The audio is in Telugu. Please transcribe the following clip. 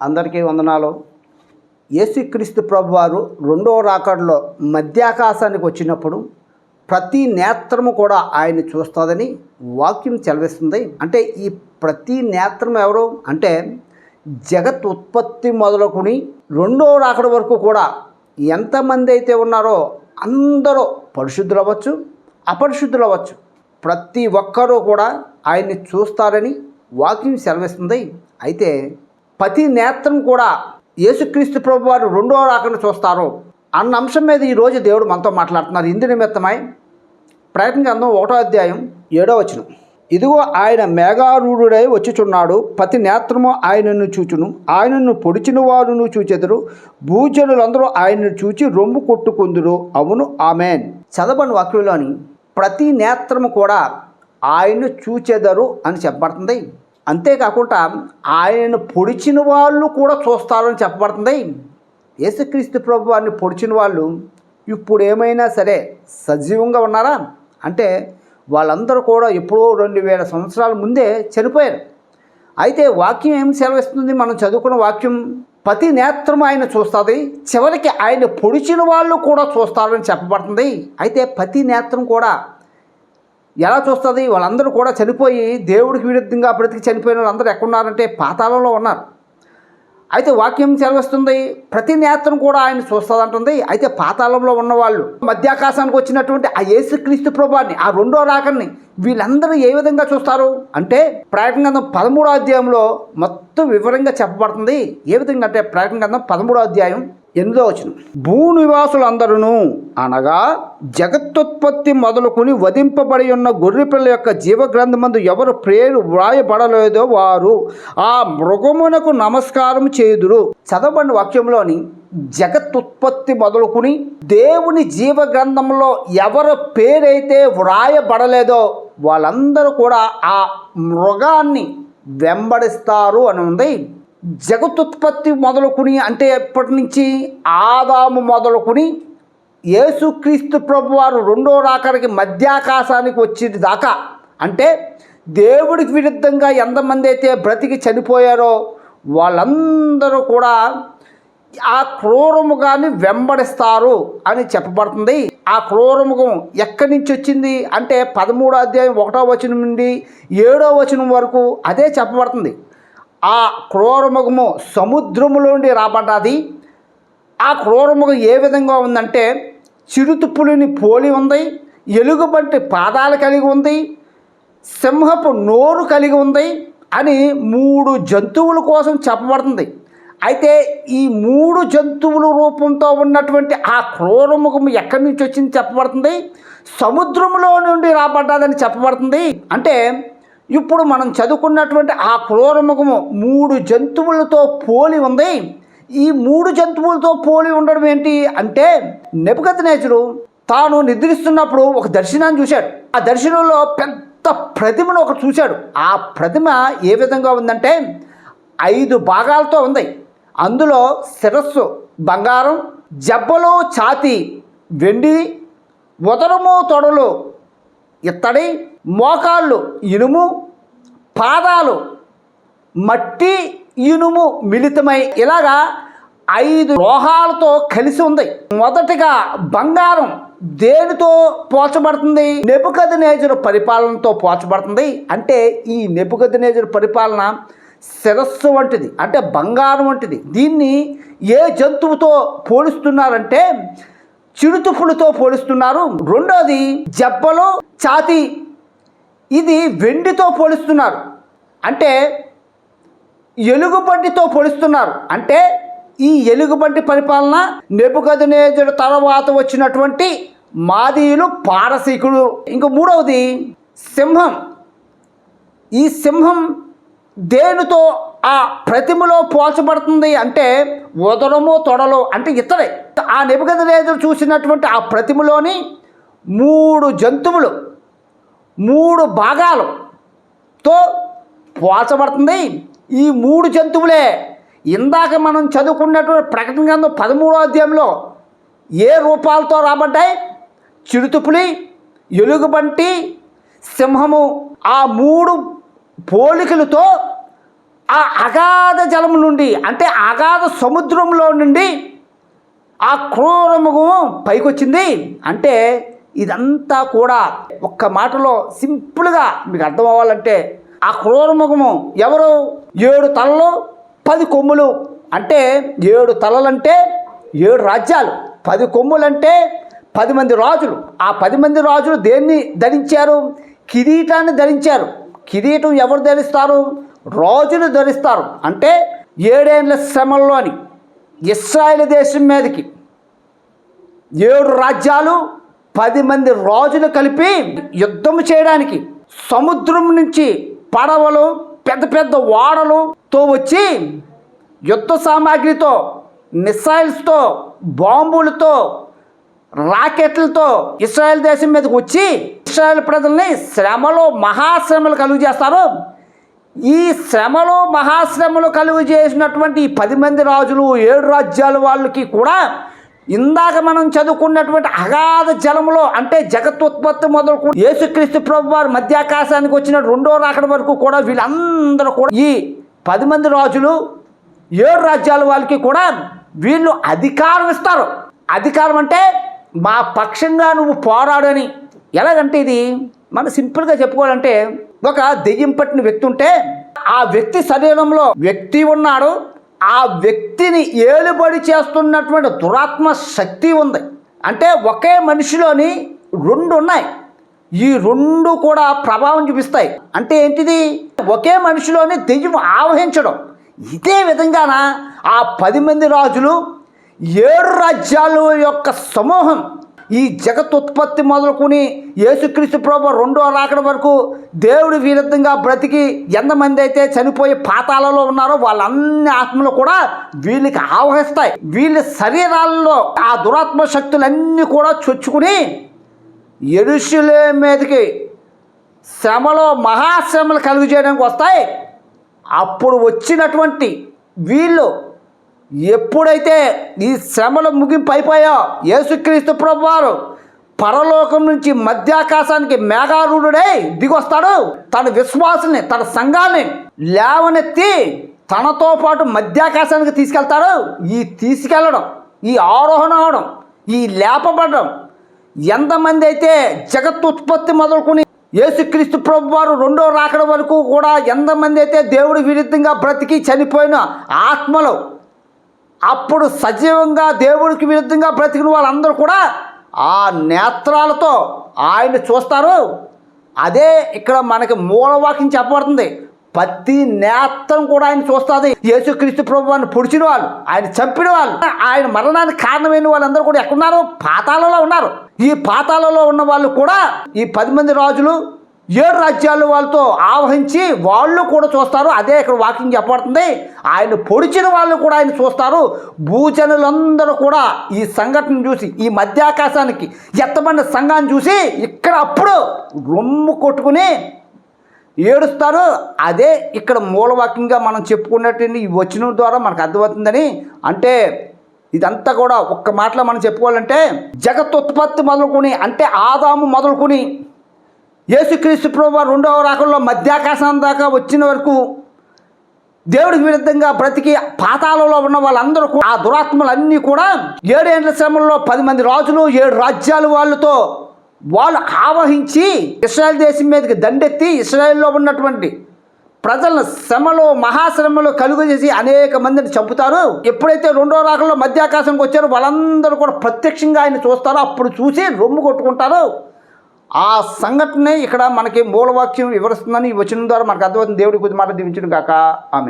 అందరికీ వందనాలు. యేసుక్రీస్తు ప్రభు వారు రెండవ రాకడలో మధ్యాకాశానికి వచ్చినప్పుడు ప్రతి నేత్రము కూడా ఆయన్ని చూస్తుందని వాక్యం చెలవిస్తుంది అంటే ఈ ప్రతి నేత్రం ఎవరు? అంటే జగత్ ఉత్పత్తి మొదలుకొని రెండో రాకడ వరకు కూడా ఎంతమంది అయితే ఉన్నారో అందరూ పరిశుద్ధులు అవ్వచ్చు అపరిశుద్ధులు అవ్వచ్చు ప్రతి ఒక్కరూ కూడా ఆయన్ని చూస్తారని వాక్యం సెలవిస్తుంది. అయితే ప్రతి నేత్రం కూడా యేసుక్రీస్తు ప్రభు వారు రెండో రాకను చూస్తారు అన్న అంశం మీద ఈరోజు దేవుడు మనతో మాట్లాడుతున్నారు. ఇందు నిమిత్తమై ప్రయత్నం గ్రంథం ఒకటో అధ్యాయం ఏడో వచనం. ఇదిగో ఆయన మేఘారూఢుడై వచ్చుచున్నాడు. ప్రతి నేత్రము ఆయనను చూచును. ఆయనను పొడిచిన వారును చూచెదరు. భూజనులందరూ ఆయనను చూచి రొమ్ము కొట్టుకుందురు. అవును ఆమెన్. చదవని వాక్యంలోని ప్రతి నేత్రము కూడా ఆయన్ను చూచెదరు అని చెప్పబడుతుంది. అంతేకాకుండా ఆయనను పొడిచిన వాళ్ళు కూడా చూస్తారని చెప్పబడుతుంది. యేసుక్రీస్తు ప్రభు వారిని పొడిచిన వాళ్ళు ఇప్పుడు ఏమైనా సరే సజీవంగా ఉన్నారా? అంటే వాళ్ళందరూ కూడా ఎప్పుడో రెండు వేల సంవత్సరాల ముందే చనిపోయారు. అయితే వాక్యం ఏం సెలవిస్తుంది? మనం చదువుకున్న వాక్యం ప్రతి నేత్రం ఆయన చూస్తుంది చివరికి ఆయన పొడిచిన వాళ్ళు కూడా చూస్తారని చెప్పబడుతుంది. అయితే ప్రతి నేత్రం కూడా ఎలా చూస్తుంది? వాళ్ళందరూ కూడా చనిపోయి దేవుడికి విరుద్ధంగా బ్రతికి చనిపోయిన వాళ్ళందరూ ఎక్కడున్నారంటే పాతాళంలో ఉన్నారు. అయితే వాక్యం చదివిస్తుంది ప్రతి నేత్రం కూడా ఆయన చూస్తుందంటుంది. అయితే పాతాళంలో ఉన్నవాళ్ళు మధ్యాకాశానికి వచ్చినటువంటి ఆ యేసుక్రీస్తు ప్రభాన్ని ఆ రెండో రాకర్ని వీళ్ళందరూ ఏ విధంగా చూస్తారు? అంటే ప్రకటన గంధం పదమూడో అధ్యాయంలో మొత్తం వివరంగా చెప్పబడుతుంది. ఏ విధంగా అంటే ప్రకటన గంధం పదమూడో అధ్యాయం ఎనిమిదో వచనం. భూ నివాసులందరూ అనగా జగత్తుత్పత్తి మొదలుకొని వధింపబడి ఉన్న గొర్రెపిల్ల యొక్క జీవగ్రంథమందు ఎవరు పేరు వ్రాయబడలేదో వారు ఆ మృగమునకు నమస్కారం చేయుదురు. చదవండి వాక్యంలోని జగత్తుత్పత్తి మొదలుకొని దేవుని జీవగ్రంథంలో ఎవరి పేరైతే వ్రాయబడలేదో వాళ్ళందరూ కూడా ఆ మృగాన్ని వెంబడిస్తారు అని ఉంది. జగతుత్పత్తి మొదలుకుని అంటే ఎప్పటి నుంచి? ఆదాము మొదలుకుని యేసుక్రీస్తు ప్రభు వారు రెండో రాకడికి మధ్యాకాశానికి వచ్చేది దాకా. అంటే దేవుడికి విరుద్ధంగా ఎంతమంది అయితే బ్రతికి చనిపోయారో వాళ్ళందరూ కూడా ఆ క్రూరముగాన్ని వెంబడిస్తారు అని చెప్పబడుతుంది. ఆ క్రూరముగం ఎక్కడి నుంచి వచ్చింది? అంటే పదమూడో అధ్యాయం ఒకటో వచనం నుండి ఏడో వచనం వరకు అదే చెప్పబడుతుంది. ఆ క్రూరముఖము సముద్రములోండి రాబడ్డది. ఆ క్రూరముఖం ఏ విధంగా ఉందంటే చిరుతుప్పులని పోలి ఉంది ఎలుగుబంటి పాదాలు కలిగి ఉంది సింహపు నోరు కలిగి ఉంది అని మూడు జంతువుల కోసం చెప్పబడుతుంది. అయితే ఈ మూడు జంతువుల రూపంతో ఉన్నటువంటి ఆ క్రూరముఖం ఎక్కడి నుంచి వచ్చింది చెప్పబడుతుంది? సముద్రంలో నుండి రాబడ్డదని చెప్పబడుతుంది. అంటే ఇప్పుడు మనం చదువుకున్నటువంటి ఆ క్రూరముఖము మూడు జంతువులతో పోలి ఉంది. ఈ మూడు జంతువులతో పోలి ఉండడం ఏంటి అంటే నెపగత నేచుడు తాను నిద్రిస్తున్నప్పుడు ఒక దర్శనాన్ని చూశాడు. ఆ దర్శనంలో పెద్ద ప్రతిమను ఒకటి చూశాడు. ఆ ప్రతిమ ఏ విధంగా ఉందంటే ఐదు భాగాలతో ఉంది. అందులో శిరస్సు బంగారం జబ్బలు ఛాతి వెండి ఉదరము తొడలు ఇత్తడి మోకాళ్ళు ఇనుము పాదాలు మట్టి ఇనుము మిళితమై ఇలాగా ఐదు లోహాలతో కలిసి ఉంది. మొదటిగా బంగారం దేనితో పోల్చబడుతుంది? నెపుకది నేజరు పరిపాలనతో పోల్చబడుతుంది. అంటే ఈ నెపుకది నేజరు పరిపాలన శిరస్సు వంటిది అంటే బంగారం వంటిది. దీన్ని ఏ జంతువుతో పోలుస్తున్నారంటే చిరుతుప్పులతో పోలుస్తున్నారు. రెండోది జబ్బలు ఛాతీ ఇది వెండితో పోలుస్తున్నారు. అంటే ఎలుగుబంటితో పోలుస్తున్నారు. అంటే ఈ ఎలుగుబంటి పరిపాలన నెపుకదనేజుడు తర్వాత వచ్చినటువంటి మాదీయులు పారసీకుడు ఇంక మూడవది సింహం. ఈ సింహం దేనితో ఆ ప్రతిమలో పోల్చబడుతుంది అంటే ఉదరము తొడలు అంటే ఇతడే. ఆ నెపుకదనేజుడు చూసినటువంటి ఆ ప్రతిమలోని మూడు జంతువులు మూడు భాగాలతో పోల్చబడుతుంది. ఈ మూడు జంతువులే ఇందాక మనం చదువుకున్నటువంటి ప్రకటన గ్రంథం పదమూడో అధ్యాయంలో ఏ రూపాలతో రాబడ్డాయి? చిరుతుపులి ఎలుగుబంటి సింహము. ఆ మూడు పోలికలతో ఆ అగాధ జలము నుండి అంటే అగాధ సముద్రంలో నుండి ఆ క్రూరముఖం పైకొచ్చింది. అంటే ఇదంతా కూడా ఒక్క మాటలో సింపుల్గా మీకు అర్థం అవ్వాలంటే ఆ క్రూరముఖము ఎవరు? ఏడు తలలు పది కొమ్ములు. అంటే ఏడు తలలంటే ఏడు రాజ్యాలు. పది కొమ్ములంటే పది మంది రాజులు. ఆ పది మంది రాజులు దేన్ని ధరించారు? కిరీటాన్ని ధరించారు. కిరీటం ఎవరు ధరిస్తారు? రాజులు ధరిస్తారు. అంటే ఏడేళ్ళ శ్రమల్లోని ఇస్రాయేల్ దేశం మీదకి ఏడు రాజ్యాలు పది మంది రాజులు కలిపి యుద్ధం చేయడానికి సముద్రం నుంచి పడవలు పెద్ద పెద్ద ఓడలుతో వచ్చి యుద్ధ సామాగ్రితో మిసైల్స్తో బాంబులతో రాకెట్లతో ఇస్రాయెల్ దేశం మీదకి వచ్చి ఇస్రాయల్ ప్రజల్ని శ్రమలో మహాశ్రమలు కలుగు చేస్తారు. ఈ శ్రమలో మహాశ్రమలు కలుగు చేసినటువంటి ఈ పది మంది రాజులు ఏడు రాజ్యాల వాళ్ళకి కూడా ఇందాక మనం చదువుకున్నటువంటి అగాధ జలములో అంటే జగత్తుత్పత్తి మొదలుకు యేసుక్రీస్తు ప్రభు వారు మధ్యాకాశానికి వచ్చిన రెండో రాకడ వరకు కూడా వీళ్ళందరూ కూడా ఈ పది మంది రాజులు ఏడు రాజ్యాల వాళ్ళకి కూడా వీళ్ళు అధికారం ఇస్తారు. అధికారం అంటే మా పక్షంగా నువ్వు పోరాడని ఎలాగంటే ఇది మనం సింపుల్గా చెప్పుకోవాలంటే ఒక దెయ్యం పట్టిన వ్యక్తి ఉంటే ఆ వ్యక్తి శరీరంలో వ్యక్తి ఉన్నాడు ఆ వ్యక్తిని ఏలుబడి చేస్తున్నటువంటి దురాత్మ శక్తి ఉంది. అంటే ఒకే మనిషిలోని రెండు ఉన్నాయి. ఈ రెండు కూడా ప్రభావం చూపిస్తాయి. అంటే ఏంటిది? ఒకే మనిషిలోని దెయ్యం ఆవహించడం. ఇదే విధంగాన ఆ పది మంది రాజులు ఏడు రాజ్యాల యొక్క సమూహం ఈ జగత్ ఉత్పత్తి మొదలుకొని యేసుక్రీస్తు ప్రభు రెండో రాకడ వరకు దేవుడి విరుద్ధంగా బ్రతికి ఎంతమంది అయితే చనిపోయి పాతాలలో ఉన్నారో వాళ్ళన్ని ఆత్మలు కూడా వీళ్ళకి ఆవహిస్తాయి. వీళ్ళ శరీరాల్లో ఆ దురాత్మ శక్తులన్నీ కూడా చొచ్చుకుని ఎరుషులే మీదకి శ్రమలో మహాశ్రమలు కలుగు చేయడానికి వస్తాయి. అప్పుడు వచ్చినటువంటి వీళ్ళు ఎప్పుడైతే ఈ శ్రమలు ముగింపు అయిపోయా యేసుక్రీస్తు ప్రభు వారు పరలోకం నుంచి మధ్యాకాశానికి మేఘారూఢుడై దిగొస్తాడు. తన విశ్వాసుని తన సంఘాన్ని లేవనెత్తి తనతో పాటు మధ్యాకాశానికి తీసుకెళ్తాడు. ఈ తీసుకెళ్ళడం ఈ ఆరోహణ అవడం ఈ లేపబడడం ఎంతమంది అయితే జగత్ ఉత్పత్తి మొదలుకొని యేసుక్రీస్తు ప్రభు వారు రెండో రాకడ వరకు కూడా ఎంతమంది అయితే దేవుడి విరుద్ధంగా బ్రతికి చనిపోయిన ఆత్మలు అప్పుడు సజీవంగా దేవుడికి విరుద్ధంగా బ్రతికిన వాళ్ళందరూ కూడా ఆ నేత్రాలతో ఆయన చూస్తారు. అదే ఇక్కడ మనకి మూలవాక్యం చెప్పబడుతుంది. ప్రతి నేత్రం కూడా ఆయన చూస్తుంది. యేసుక్రీస్తు ప్రభువాన్ని పొడిచిన వాళ్ళు ఆయన చంపిన వాళ్ళు ఆయన మరణానికి కారణమైన వాళ్ళందరూ కూడా ఎక్కడున్నారు? పాతాలలో ఉన్నారు. ఈ పాతాలలో ఉన్న వాళ్ళు కూడా ఈ పది మంది రాజులు ఏడు రాజ్యాలు వాళ్ళతో ఆవహించి వాళ్ళు కూడా చూస్తారు. అదే ఇక్కడ వాకింగ్ చెప్పబడుతుంది. ఆయన పొడిచిన వాళ్ళు కూడా ఆయన చూస్తారు. భూజనులందరూ కూడా ఈ సంఘటన చూసి ఈ మధ్యాకాశానికి ఎత్తబడిన సంఘాన్ని చూసి ఇక్కడ అప్పుడు రొమ్ము కొట్టుకుని ఏడుస్తారు. అదే ఇక్కడ మూలవాక్యంగా మనం చెప్పుకున్నట్టు ఈ వచ్చిన ద్వారా మనకు అర్థమవుతుందని. అంటే ఇదంతా కూడా ఒక్క మాటలో మనం చెప్పుకోవాలంటే జగత్ ఉత్పత్తి మొదలుకొని అంటే ఆదాము మొదలుకొని యేసుక్రీస్తు ప్రభు రెండవ రాకల్లో మధ్యాకాశం దాకా వచ్చిన వరకు దేవుడికి విరుద్ధంగా బ్రతికి పాతాలలో ఉన్న వాళ్ళందరూ ఆ దురాత్మలన్నీ కూడా ఏడేండ్ల శ్రమంలో పది మంది రాజులు ఏడు రాజ్యాలు వాళ్ళతో వాళ్ళు ఆవహించి ఇస్రాయల్ దేశం మీదకి దండెత్తి ఇస్రాయల్లో ఉన్నటువంటి ప్రజలను శ్రమలు మహాశ్రమలు కలుగు చేసి అనేక మందిని చంపుతారు. ఎప్పుడైతే రెండో రాకల్లో మధ్యాకాశంకి వచ్చారో వాళ్ళందరూ కూడా ప్రత్యక్షంగా ఆయన చూస్తారో అప్పుడు చూసి రొమ్ము కొట్టుకుంటారు. ఆ సంఘటనే ఇక్కడ మనకి మూలవాక్యం వివరిస్తుందని ఈ వచనం ద్వారా మనకు అర్థమవుతుంది. దేవుడి కొద్ది మాట దీవించడం కాక ఆమె